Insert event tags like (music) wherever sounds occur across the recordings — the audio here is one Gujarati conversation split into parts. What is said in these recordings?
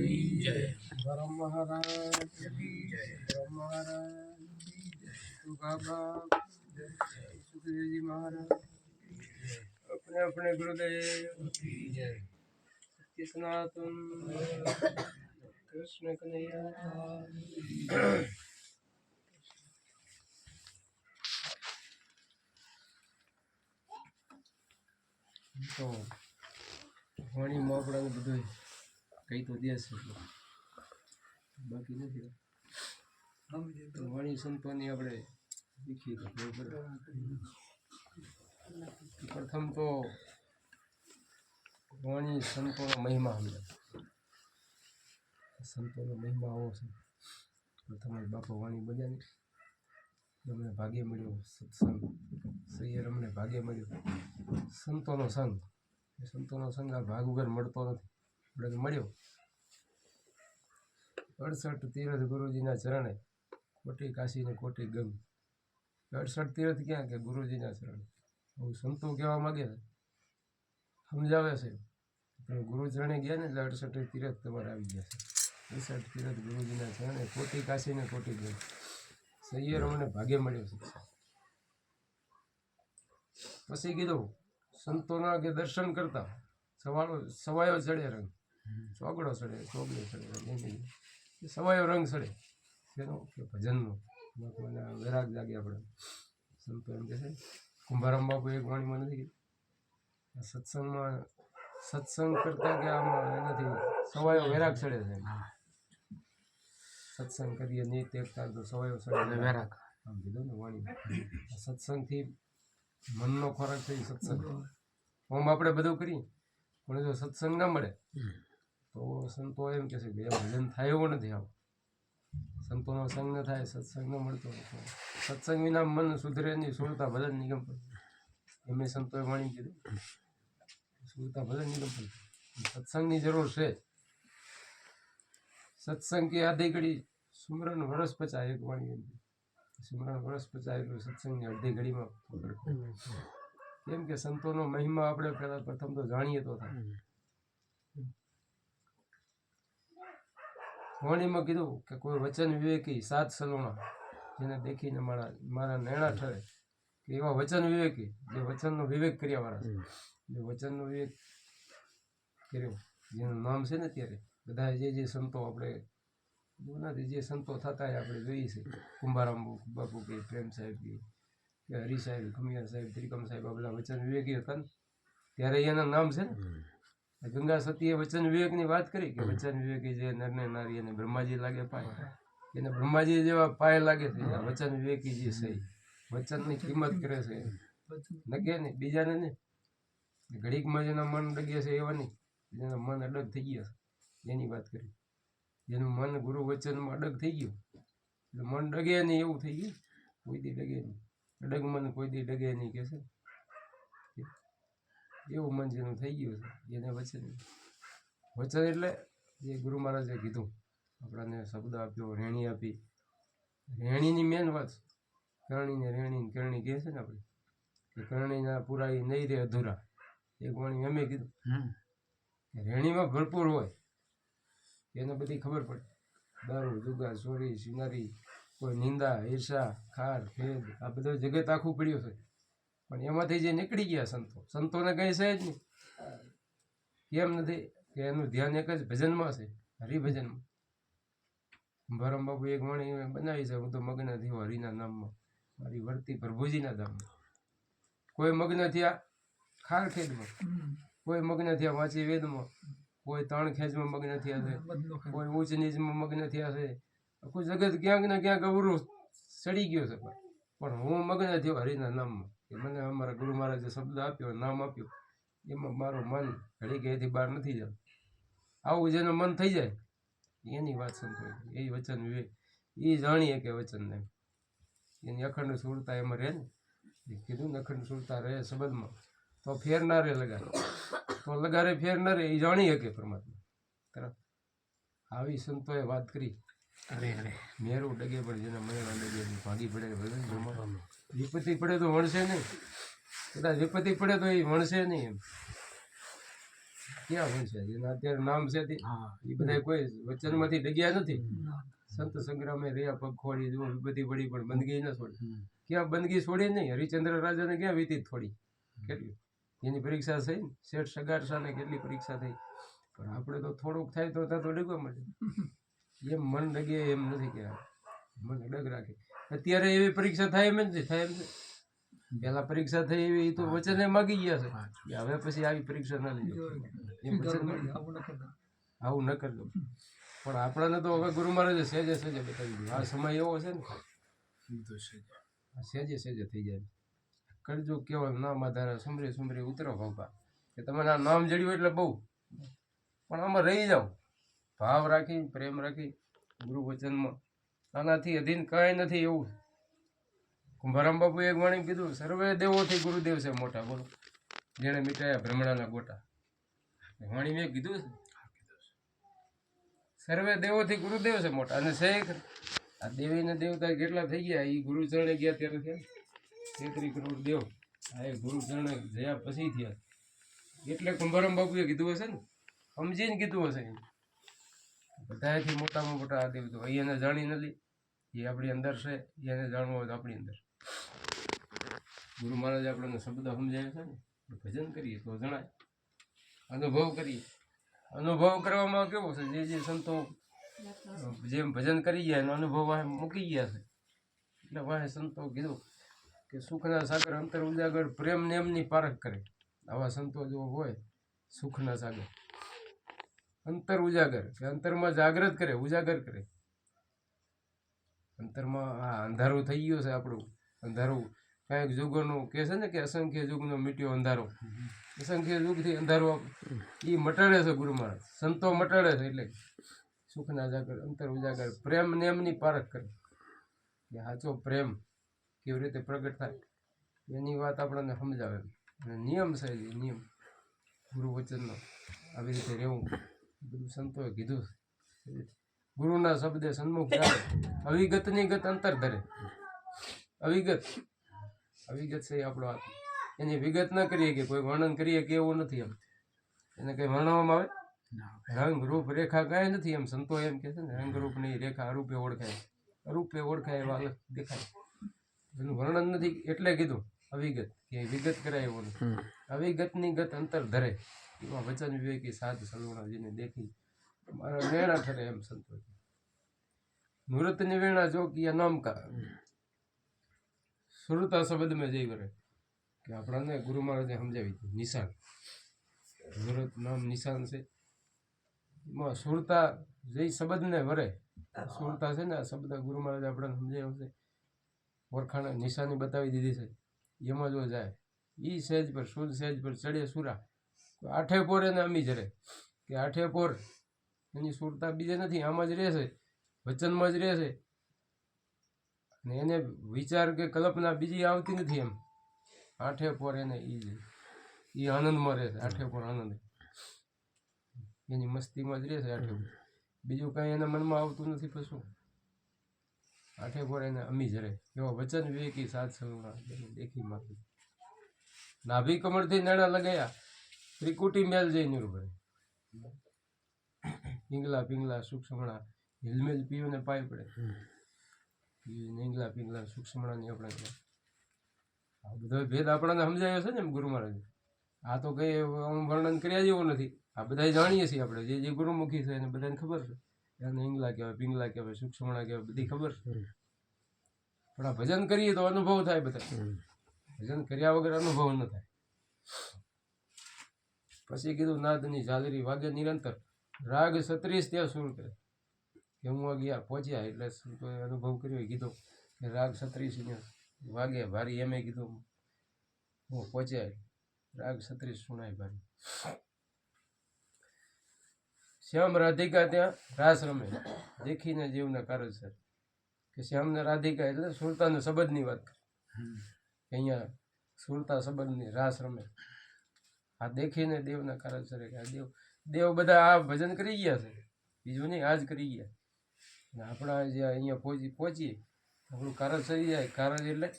ની જય ધરમ મહારાજ ધરમ મહારાજ બાબા સુખદેવજી મહારાજ अपने अपने गुरुदेव જય सत्य सनातन कृष्ण कन्हैया તો વાણીમાં આપણાને બધું કઈ તો દેશ બાકી નથી. વાણી સંતોની આપણે શીખી. પ્રથમ તો વાણી સંતોનો મહિમા સમજે. સંતોનો મહિમા આવો છે. પ્રથમ બાપો બાપા વાણી બજાની અમને ભાગ્ય મળ્યો સત્સંગ. સૈયર અમને ભાગ્ય મળ્યો. સંતોનો સંગ. સંતોનો સંગ આ ભાગ વગર મળતો નથી. આપણે મળ્યો. અડસઠ તીરથ ગુરુજીના ચરણે કોટી કાશી ને કોટી ગમ. અડસઠ તીરથ ક્યાં કે ગુરુજીના ચરણે? આવું સંતો કહેવા માગે સમજાવે છે. તમે ગુરુ ગયા ને એટલે અડસઠ તીરથ તમારે આવી ગયા છે. અડસઠ તીરથ ગુરુજીના ચરણે કોટી કાશી ને કોટી ગમ. સૈયર મને ભાગે મળ્યો છે. પછી કીધું, સંતોના કે દર્શન કરતા સવાળો સવાયો ચડે રંગ. ચોગડો સડે ચોગડો કીધું. એ સવાયો રંગ ચડે એનો કે ભજનનો. આ વૈરાગ જાગે આપણે. સંતો એમ કહે છે કુંભારામ બાપુ એક વાણીમાં નથી કીધું. સત્સંગમાં સત્સંગ કરતા કે આમાં એનાથી સવાયો વૈરાગ ચડે છે. સત્સંગ કરીએ નહીં તેગતા તો સવાયો ચડે વૈરાગ. આમ કીધું ને વાણી સત્સંગથી મનનો ખોરાક થઈ સત્સંગ. ઓમ આપણે બધું કરીએ પણ જો સત્સંગ ના મળે તો સંતો એમ કહે છે કે ભજન થાય નથી આવું. સંતોનો સંગ ન થાય સત્સંગ ન મળતો સત્સંગ વિના મન સુધરે નહીં સુરતા ભજન નિગમ પર. એમને સંતોએ વાણી કીધું. સુરતા ભજન નિગમ પર. સત્સંગની જરૂર છે. સત્સંગ કે આધી ઘડી સુમરન વરસ પચાય એક વાણી એમ. સુમરન વરસ પચાય એટલું સત્સંગની અડધી ઘડીમાં કેમ કે સંતોનો મહિમા આપણે પહેલાં પ્રથમ તો જાણીએ તો થાય. વાણીમાં કીધું કે કોઈ વચન વિવેકી સાત સલોણા જેને દેખીને મારા મારા નૈણા ઠરે કે એવા વચન વિવેકી જે વચનનો વિવેક કર્યા વાળા છે જે વચનનો વિવેક કર્યો જેનું નામ છે ને ત્યારે બધા જે જે સંતો આપણે નથી જે સંતો થતા આપણે જોઈએ છે. કુંભારામ બાપુ કે પ્રેમ સાહેબ કે કે હરી સાહેબ ખમિયા સાહેબ ત્રિકમ સાહેબ આ બધા વચન વિવેકી હતા ને. ત્યારે એના નામ છે ને ગંગા સતીએ વચન વિવેકની વાત કરી કે વચન વિવેકી જે નરને નારી અને બ્રહ્માજી લાગે પાય. એને બ્રહ્માજી જેવા પાય લાગે છે આ વચન વિવેકી જે છે ઈ. વચનની કિંમત કરે છે. લગે ને બીજાને ને. ઘડીકમાં જેના મન ડગે છે એવા નહીં. જેના મન અડગ થઈ ગયા છે. એની વાત કરી. જેનું મન ગુરુ વચનમાં અડગ થઈ ગયું. એટલે મન ડગે નહીં એવું થઈ ગયું. કોઈ દી ડગે નહીં. અડગ મન કોઈ દી ડગે નહીં કે છે? એવું મન જેનું થઈ ગયું છે. એને વચન વચન એટલે જે ગુરુ મહારાજે કીધું આપણાને શબ્દ આપ્યો રેણી આપી. રેણીની મેન વાત કરણીને રેણીને કરણી કહે છે ને આપણે કે કરણીના પુરાઈ નહીં રે અધૂરા. એક વાણી એમે કીધું રેણીમાં ભરપૂર હોય. એને બધી ખબર પડે. દારૂ જુગા ચોરી સિનારી કોઈ નિંદા ઈર્ષા ખાર ખેદ આ બધું જગત આખું પડ્યું છે. પણ એમાંથી જે નીકળી ગયા સંતો સંતોને કઈ છે જ નહીં. કેમ નથી? કે એનું ધ્યાન એક જ ભજનમાં છે હરિભજનમાં. ભરમ બાપુ એક વાણી બનાવી છે હું તો મગ્ન થયો હરિના નામમાં મારી વર્તી પ્રભુજીના ધામમાં કોઈ મગ્ન થયા ખાર ખેદમાં કોઈ મગ્ન થયા વાંચી વેદમાં કોઈ તણ ખેજમાં મગ્ન થયા છે કોઈ ઊંચ નીચમાં મગ્ન થયા છે. આખું જગત ક્યાંક ને ક્યાંક અવરું ચડી ગયું છે પણ હું મગ્ન થયો હરિના નામમાં. કે મને અમારા ગુરુ મહારાજે શબ્દ આપ્યો નામ આપ્યું. એમાં મારું મન ઘડી ઘેથી બહાર નથી જતું. આવું જેનું મન થઈ જાય. એની વાત સંતોષ એ વચન વિવેક એ જાણીએ કે વચનને એની અખંડ સુરતા એમાં રહે ને? કીધું ને અખંડ સુરતા રહે સંબંધમાં. તો ફેર ના રહે લગાડે. તો લગારે ફેર ના રહે એ જાણી શકે પરમાત્મા. તરફ આવી સંતોએ વાત કરી. અરે અરે. મેરું ડગે પણ જેના મને ડગે ભાગી પડે. ભજન જમા વિપત્તિ પડે તો વણશે નહીં. કદાચ વિપત્તિ પડે તો એ વણશે નહીં એમ. ક્યાં વણશે? એના અત્યારે નામ છે એ બધા કોઈ વચનમાંથી ડગ્યા નથી. સંત સંગ્રામે રહ્યા પગ ખોડી જો વિપત્તિ પડી પણ બંદગી ન છોડી. ક્યાં બંદગી છોડી નહીં? હરિચંદ્ર રાજાને ક્યાં વીતી થોડી કેટલી? એની પરીક્ષા થઈ ને શેઠ સગાર શાહને કેટલી પરીક્ષા થઈ? પણ આપણે તો થોડુંક થાય તો ત્યાં તો ડગવા મળે. (laughs) એમ મન ડગે એમ નથી કહેવાય મન અડગ રાખે. અત્યારે એવી પરીક્ષા થાય એમ જ નથી થાય એમ પેલા પરીક્ષા થઈ એવી તો વચને માગી ગયા છે. કે હવે પછી આવી પરીક્ષા ના લીધો. એમ આવું ન કરજો પણ આપણાને તો હવે ગુરુ મહારાજે સહેજે સહેજે બતાવી દીધું. આ સમય એવો છે ને. આ સહેજે સહેજે થઈ જાય. કરજો કેવળ નામ આધારે સુમરે સુમરે ઉતરો ભાવભા કે તમારે આ નામ જડ્યું એટલે બહુ. પણ આમાં રહી જાઓ. ભાવ રાખી પ્રેમ રાખી ગુરુ વચનમાં આનાથી અધીન કાંઈ નથી એવું. કુંભારામ બાપુ એક વાણી કીધું સર્વે દેવોથી ગુરુદેવ છે મોટા બોલો. જેણે મીટાયા ભ્રમણાના ગોટા. વાણી મેં કીધું સર્વે દેવોથી ગુરુદેવ છે મોટા. અને શેખ આ દેવીને દેવતા કેટલા થઈ ગયા? એ ગુરુ ચરણે ગયા ત્યારે થયા તેત્રી કરોડ દેવ. આ એ ગુરુ ચરણે જયા પછી થયા. એટલે કુંભારામ બાપુએ કીધું હશે ને? સમજીને કીધું હશે. બધાથી મોટામાં મોટા આ દેવ તો અહીંયાને જાણી નથી. એ આપણી અંદર છે, એને જાણવું હોય તો આપણી અંદર. ગુરુ મહારાજ આપણને શબ્દ સમજાય છે ને ભજન કરીએ તો જણાય. અનુભવ કરીએ. અનુભવ કરવામાં કેવો છે? જે જે સંતો જેમ ભજન કરી ગયા એનો અનુભવ વાહે મૂકી ગયા છે. એટલે વાહે સંતો કીધું કે સુખના સાગર અંતર ઉજાગર પ્રેમ નેમની પારખ કરે. આવા સંતો જો હોય, સુખના સાગર. અંતર ઉજાગર, કે અંતરમાં જાગ્રત કરે, ઉજાગર કરે. અંતરમાં આ અંધારું થઈ ગયું છે આપણું. અંધારું કાંઈક યુગોનું કહે છે ને કે અસંખ્ય યુગનો મીટ્યો અંધારો. અસંખ્ય યુગથી અંધારો એ મટાડે છે ગુરુ મહારાજ સંતો મટાડે છે એટલે સુખના જાગર અંતર ઉજાગર. પ્રેમ ને એમની પારખ કરે. કે સાચો પ્રેમ કેવી રીતે પ્રગટ થાય, એની વાત આપણને સમજાવે. અને નિયમ છે નિયમ. ગુરુ વચનનો આવી રીતે રહેવું. બધું સંતોએ કીધું છે. ગુરુના શબ્દે સન્મુખ ચાલે અવિગતની ગત અંતર ધરે. અવિગત. અવિગત છે આપણો હાથ એની વિગત ન કરીએ કે કોઈ વર્ણન કરીએ કે એવું નથી એમ. એને કંઈ વર્ણવવામાં આવે? રંગ રૂપ રેખા કાંઈ નથી એમ. સંતો એમ કે છે ને રંગ રૂપની રેખા અરૂપે ઓળખાય. અરૂપે ઓળખાય એવા અલગ દેખાય. એનું વર્ણન નથી એટલે કીધું અવિગત. કે વિગત કરાય એવું નથી. અવિગતની ગત અંતર ધરે. એવા વચન વિવેકી સાધ સલુણાજીને દેખી મારા વેણા ઠરે એમ સંતોષ. નૃત્ય વેણા જો કિયા નામ કા સુરતા શબ્દ મેં જઈ વરે કે આપણને ગુરુ મહારાજે સમજાવી દીધું નિશાન. મુહૂર્ત નામ નિશાન છે. એમાં સુરતા જે શબ્દને વરે સુરતા છે ને આ શબ્દ ગુરુ મહારાજ આપણને સમજાવ્યો છે. ઓળખાણ નિશાની બતાવી દીધી છે. એમાં જો જાય એ સહેજ પર શુદ્ધ સહેજ પર ચડે સુરા. તો આઠે પોર એને અમી જરે કે આઠે પોર એની સુરતા બીજે નથી, આમાં જ રહેશે, વચનમાં જ રહેશે. અને એને વિચાર કે કલ્પના બીજી આવતી નથી એમ. આઠે પોર એને જ એ આનંદમાં રહે છે આઠે પોર આનંદ. એની મસ્તીમાં જ રહે છે આઠે પોર. બીજું કાંઈ એના મનમાં આવતું નથી પછી આઠે પોર એને અમી રહે. એવા વચન વિવેકી સાત સલુણા એને દેખી માગી નાભી કમળથી નાણાં લગાયા, ત્રિકુટી મેલ જઈ નિર્ભય પિંગલા પિંગલા સૂક્ષ્મણા હિલમેલ પીઓને પાય પડે. ઈંગલા પીંગલા સૂક્ષ્મણાની આપણે આ બધો ભેદ આપણને સમજાયો છે ને એમ ગુરુ મહારાજ? આ તો કઈ વર્ણન કર્યા જેવું નથી. આ બધા જાણીએ છીએ આપણે. જે જે ગુરુમુખી છે એને બધાને ખબર છે. એને ઈંગલા કહેવાય પિંગલા કહેવાય સૂક્ષ્મણા કહેવાય બધી ખબર છે. પણ આ ભજન કરીએ તો અનુભવ થાય બધા ભજન કર્યા વગર અનુભવ ન થાય. પછી કીધું નાદની ઝાલરી વાગે નિરંતર. રાગ સત્રીસ ત્યાં સુર કે? હું ગયા પહોંચ્યા એટલે અનુભવ કર્યો કીધો કે રાગ અહીંયા વાગે, ભારી એમે કીધું, હું પહોંચ્યા રાગ સત્રીસ સુણાય ભારી. શ્યામ રાધિકા ત્યાં રાસ રમે. દેખીને જીવના કારજ સર કે શ્યામને રાધિકા એટલે સુરતાના સંબંધની વાત કરી. અહીંયા સુરતા સંબંધની રાસ રમે. આ દેખીને દેવના કારણસર કે આ દેવ દેવ બધા આ ભજન કરી ગયા છે. બીજું નહીં આ જ કરી ગયા. અને આપણા જે અહીંયા પહોંચી, પહોંચીએ, આપણું કારજ સરી જાય કારજ એટલે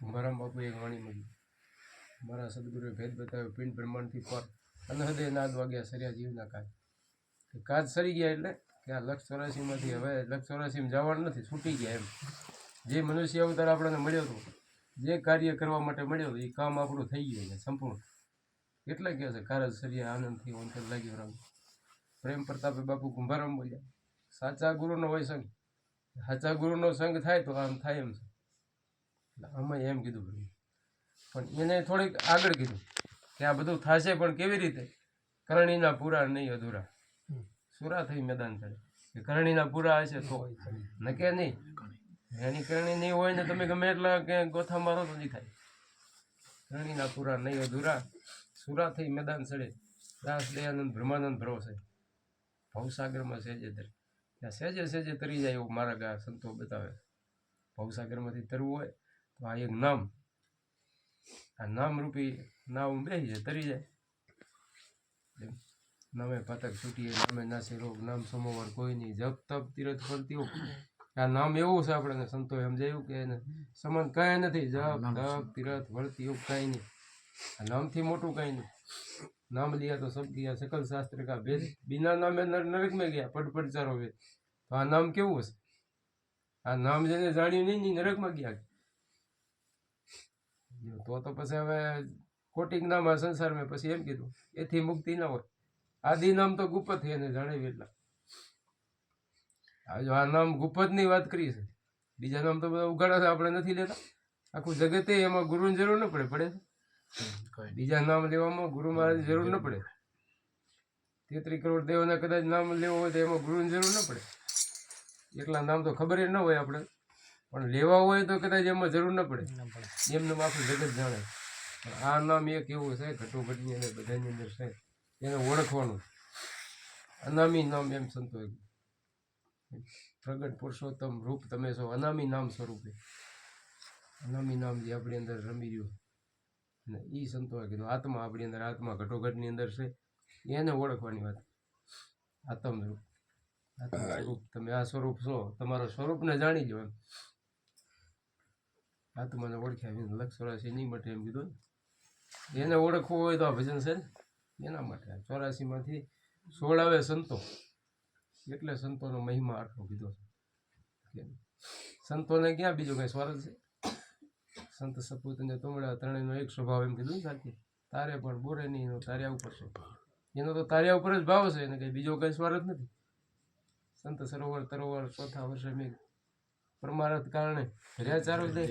મારા બાપુ એક વાણી મળી મારા સદગુરુએ ભેદ બતાવ્યો, પિંડ બ્રહ્માંડથી પર અનહદે નાદ વાગ્યા, સર્યા જીવના કાજ. કાજ સરી ગયા એટલે કે આ લક્ષ ચોરાસીમાંથી હવે લક્ષ ચોરાસીમાં જવાનું નથી, છૂટી ગયા એમ. જે મનુષ્ય અવતાર આપણને મળ્યો હતો જે કાર્ય કરવા માટે મળ્યો હતો એ કામ આપણું થઈ ગયું સંપૂર્ણ. એટલે કહે છે કારજ સરિયા આનંદથી અંતર લાગ્યો રંગ પ્રેમ પ્રતાપે બાપુ કુંભારામ બોલ્યા સાચા ગુરુનો હોય સંગ. સાચા ગુરુનો સંગ થાય તો આમ થાય એમ છે. આમાં એમ કીધું પણ એને થોડીક આગળ કીધું કે આ બધું થશે પણ કેવી રીતે? કરણીના પૂરા નહીં અધૂરા. સુરા થઈ મેદાન ચડે. કે કરણીના પૂરા હશે તો નકે નહીં. એની કરણી નહીં હોય ને તમે ગમે એટલા કે ગોથા મારો તો નહીં થાય. કરણીના પૂરા નહીં અધૂરા. સુરા થઈ મેદાન ચડે. દાસ દયાનંદ બ્રહ્માનંદ ભરોસે ભવસાગરમાં સહેજે તરી ત્યાં સહેજે સહેજે તરી જાય એવું મારા ગા સંતો બતાવે ભવસાગરમાંથી તરવું હોય તો આ એક નામ. આ નામ રૂપી નામ બેસી જાય તરી જાય. નામે પતક છૂટીએ નામે નાસે રોગ નામ સમોવર કોઈ નહીં. જપ તપ તીરથ ફરતી આ નામ એવું છે આપણને સંતો સમજાયું કે એને સમાન કાંઈ નથી. જપ તપ તીરથ વળતી એવું કાંઈ નહીં. નામથી મોટું કંઈ નહીં. નામ લિયા તો સબ ગયા સકલ શાસ્ત્ર કા ભેદ. બિના નામે નર નરક મેં ગયા પટપટ ચારો ભેદ. તો આ નામ કેવું હશે? આ નામ જેને જાણ્યું નહીં નહીં નરકમાં ગયા તો તો પછી હવે ખોટી નામ આ સંસારમાં પછી એમ કીધું, એથી મુક્તિ ના હોય. આદિ નામ તો ગુપ્ત એને અને જાણાવી એટલા જો આ નામ ગુપ્તની વાત કરી છે. બીજા નામ તો બધા ઉઘાડા આપણે નથી લેતા. આખું જગતે એમાં ગુરુની જરૂર ન પડે પડે છે. બીજા નામ લેવામાં ગુરુ મહારાજ જરૂર ન પડે. તેત્રી કરોડ દેવના કદાચ નામ લેવું હોય તો એમાં ગુરુની જરૂર ન પડે. એકલા નામ તો ખબર ન હોય આપણે. પણ લેવા હોય તો કદાચ એમાં જરૂર ન પડે. એમને આખું જગત જાણે. આ નામ એક એવું છે ઘટોઘટની અને બધાની અંદર છે. એને ઓળખવાનું અનામી નામ એમ સંતો પ્રગટ પુરુષોત્તમ રૂપ તમે છો અનામી નામ સ્વરૂપે. અનામી નામ જે આપણી અંદર રમી રહ્યું અને એ સંતોએ કીધું આત્મા આપણી અંદર આત્મા ઘટોઘટની અંદર છે. એને ઓળખવાની વાત. આત્મ રૂપ. આત્મ સ્વરૂપ. તમે આ સ્વરૂપ છો. તમારા સ્વરૂપને જાણી લો એમ. આત્માને ઓળખ્યા લક્ષ નહીં માટે એમ કીધું એને ઓળખવું હોય તો આ ભજન છે ને એના માટે ચોરાસીમાંથી સોળ આવે સંતો. એટલે સંતોનો મહિમા આટલો કીધો છે. સંતોને ક્યાં બીજો કંઈ સ્વાર્થ છે? સંત સપૂત અને તુમડા ત્રણેયનો એક સ્વભાવ એમ કીધું સાચી? તારે પણ બોરે નહીં એનો તાર્યા ઉપર છે એનો તો તાર્યા ઉપર જ ભાવ છે એને કંઈ બીજો કઈ જ નથી. સંત સરોવર તરોવર ચોથા વર્ષે મેં પરમારથ કારણે ધર્યા ચારો દે.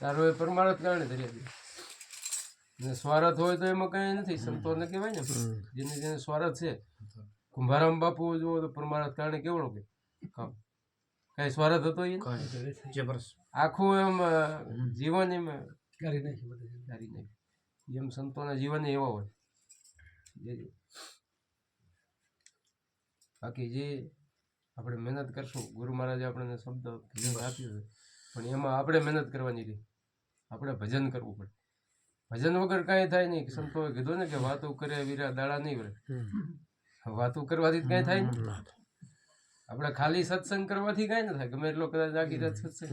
ચારો એ પરમારથ કારણે ધર્યા દે અને સ્વાર્થ હોય તો એમાં કંઈ નથી સંતોને કહેવાય ને. જેને જેને સ્વાર્થ છે. કુંભારામ બાપુ જુઓ તો પરમારથ કારણે કેવડો કે? કામ. કઈ સ્વાર્થ હતો એ જબરદસ્ત આખું એમ જીવન એમ કરી નાખ્યું બધું. કરી નાખ્યું એમ સંતોના જીવન એવા હોય. બાકી જે આપણે મહેનત કરશું ગુરુ મહારાજે આપણને શબ્દ આપ્યો છે પણ એમાં આપણે મહેનત કરવાની રહી. આપણે ભજન કરવું પડે. ભજન વગર કાંઈ થાય નહીં. સંતોએ કીધું ને કે વાતો કરે વીરા દાડા નહીં વળે વાતો કરવાથી કાંઈ થાય નહીં. આપણે ખાલી સત્સંગ કરવાથી કાંઈ ન થાય. ગમે એટલો કદાચ આખી રાત સત્સંગ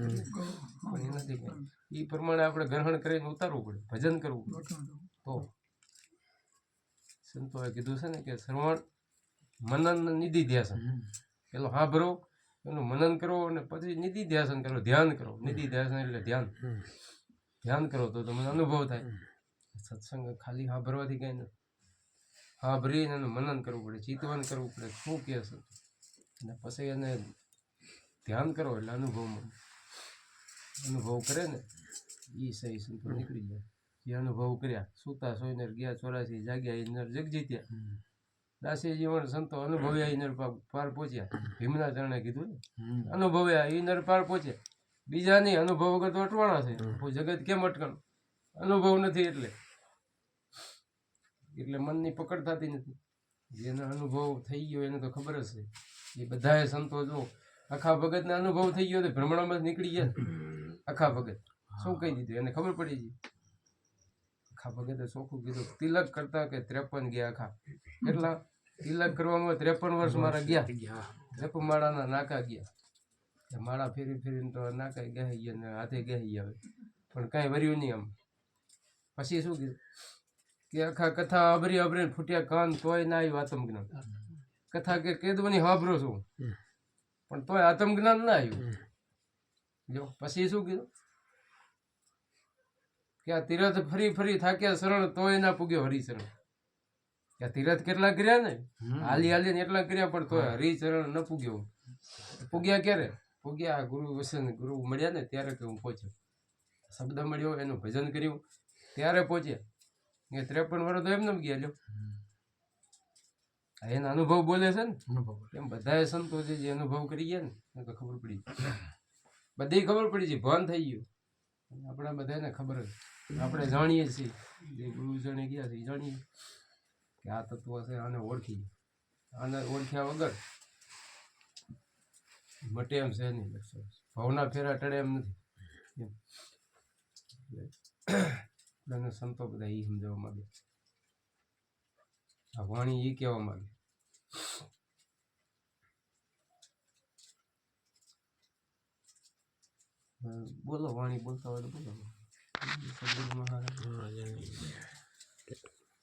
પણ એ નથી કાંઈ. એ પ્રમાણે આપણે ગ્રહણ કરીને ઉતારવું પડે. ભજન કરવું પડે. તો સંતોએ કીધું છે ને કે શ્રવણ મનન નિધિ ધ્યાસન. પેલો સાંભળો એનું મનન કરો અને પછી નિધિ ધ્યાસન કરો. ધ્યાન કરો. નિધિ ધ્યાસન એટલે ધ્યાન. ધ્યાન કરો તો તમને અનુભવ થાય. સત્સંગ ખાલી સાંભળવાથી કંઈ નથી સાંભળીને એનું મનન કરવું પડે. ચિતવન કરવું પડે. શું કહે છે અને પછી એને ધ્યાન કરો એટલે અનુભવમાં. અનુભવ કરે ને એ સહી સંતો નીકળી જાય. જે અનુભવ કર્યા સૂતા સોઈને ગયા ચોરાસી જાગ્યા ઇનર જગજી જીત્યા દાસી જીવન સંતો અનુભવ્યા ઇનર પાર પહોંચ્યા. ભીમના ચરણે કીધું ને? અનુભવ્યા ઇનર પાર પહોંચ્યા. બીજા નહીં અનુભવ વગર તો અટવાણા છે. જગત કેમ અટકણ? અનુભવ નથી એટલે. એટલે મનની પકડ થતી નથી. જેનો અનુભવ થઈ ગયો એને તો ખબર જ છે. એ બધાએ સંતો જો આખા ભગતને અનુભવ થઈ ગયો તો ભ્રમણામાં જ નીકળી ગયા. આખા ભગત. શું કહી દીધું? એને ખબર પડી ગઈ. આખા ભગતે ચોખ્ખું કીધું, તિલક કરતા કે ત્રેપન ગયા આખા? એટલા તિલક કરવામાં ત્રેપન વર્ષ મારા ગયા. જપમાળાના નાકા ગયા. માળા ફેરી ફેરીને તો નાકા ગયા ગયા ને હાથે ગયા. હવે પણ કાંઈ વર્યું નહીં આમ. પછી શું કીધું? કે આખા કથા અભરી અભરી ફૂટ્યા કાન તોય ના આવ્યું આત્મજ્ઞાન. કથા કે કેદવાની હાભરો છું. પણ તોય આત્મજ્ઞાન ના આવ્યું. જો પછી શું કીધું? કે આ તીરથ ફરી ફરી થાક્યા શરણ તોય ના પૂગ્યો હરિચરણ કે તીરથ કેટલા કર્યા ને? હાલી હાલી ને એટલા કર્યા પણ તોય હરિચરણ ન પૂગ્યો. પૂગ્યા ક્યારે? પૂગ્યા ગુરુ વસન ગુરુ મળ્યા ને ત્યારે કે હું પહોંચ્યો. શબ્દ મળ્યો એનું ભજન કર્યું. ત્યારે પહોંચ્યા. એ ત્રેપન વર્ષ તો એમને ગયા લ્યો. એના અનુભવ બોલે છે ને? અનુભવ એમ બધાએ સંતો છે જે અનુભવ કરી ગયા ને એ તો ખબર પડી બધી ખબર પડી છે ભાન થઈ ગયું. આપણા બધાને ખબર જ. આપણે જાણીએ છીએ. જે ગુરુજને ગયા છે એ જાણીએ. કે આ તત્વ છે આને ઓળખી. આને ઓળખ્યા વગર મટે એમ છે નહીં. ભાવના ફેરા ટળે એમ નથી. બધાને સંતો બધા એ સમજાવવા માંગે આ વાણી એ કહેવા માંગે બોલો વાણી બોલતા હોય તો બોલો. સદગુરુ મહારાજ.